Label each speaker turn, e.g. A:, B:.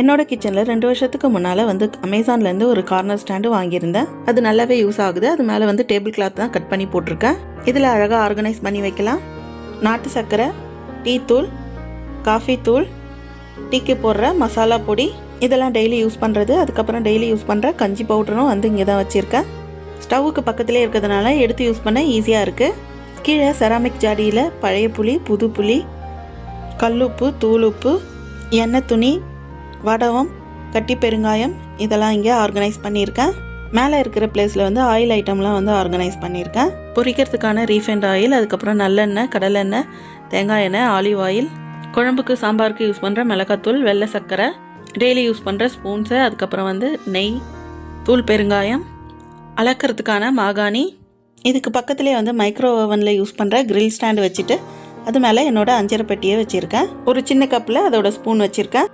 A: என்னோட கிச்சனில் ரெண்டு வருஷத்துக்கு முன்னால் வந்து அமேசான்லேருந்து ஒரு கார்னர் ஸ்டாண்டு வாங்கியிருந்தேன். அது நல்லாவே யூஸ் ஆகுது. அது மேலே வந்து டேபிள் கிளாத் தான் கட் பண்ணி போட்டிருக்கேன். இதில் அழகாக ஆர்கனைஸ் பண்ணி வைக்கலாம். நாட்டு சர்க்கரை டீ தூள் காஃபி தூள் டீக்கு போடுற மசாலா பொடி. இதெல்லாம் டெய்லி யூஸ் பண்ணுறது அதுக்கப்புறம் டெய்லி யூஸ் பண்ணுற கஞ்சி பவுடரும் வந்து இங்கே தான் வச்சுருக்கேன். ஸ்டவ்வுக்கு பக்கத்துலேயே இருக்கிறதுனால எடுத்து யூஸ் பண்ண ஈஸியாக இருக்குது கீழே செராமிக் ஜாடியில் பழைய புளி புது புளி கல்லுப்பு தூளுப்பு எண்ணெய் துணி வடவம் கட்டி பெருங்காயம் இதெல்லாம் இங்கே ஆர்கனைஸ் பண்ணியிருக்கேன். மேலே இருக்கிற பிளேஸில் வந்து ஆயில் ஐட்டம்லாம் வந்து ஆர்கனைஸ் பண்ணியிருக்கேன். பொரிக்கிறதுக்கான ரீஃபைண்ட் ஆயில் அதுக்கப்புறம் நல்லெண்ணெய் கடலெண்ணெய் தேங்காய் எண்ணெய் ஆலிவ் ஆயில் குழம்புக்கு சாம்பாருக்கு யூஸ் பண்ணுற மிளகாத்தூள் வெள்ளை சர்க்கரை டெய்லி யூஸ் பண்ணுற ஸ்பூன்ஸு அதுக்கப்புறம் வந்து நெய் தூள் பெருங்காயம் அளக்கிறதுக்கான மாகாணி. இதுக்கு பக்கத்துலேயே வந்து மைக்ரோ ஓவனில் யூஸ் பண்ணுற கிரில் ஸ்டாண்ட் வச்சுட்டு அது மேலே என்னோடய அஞ்சரை பெட்டியை வச்சுருக்கேன். ஒரு சின்ன கப்பில் அதோட ஸ்பூன் வச்சுருக்கேன்.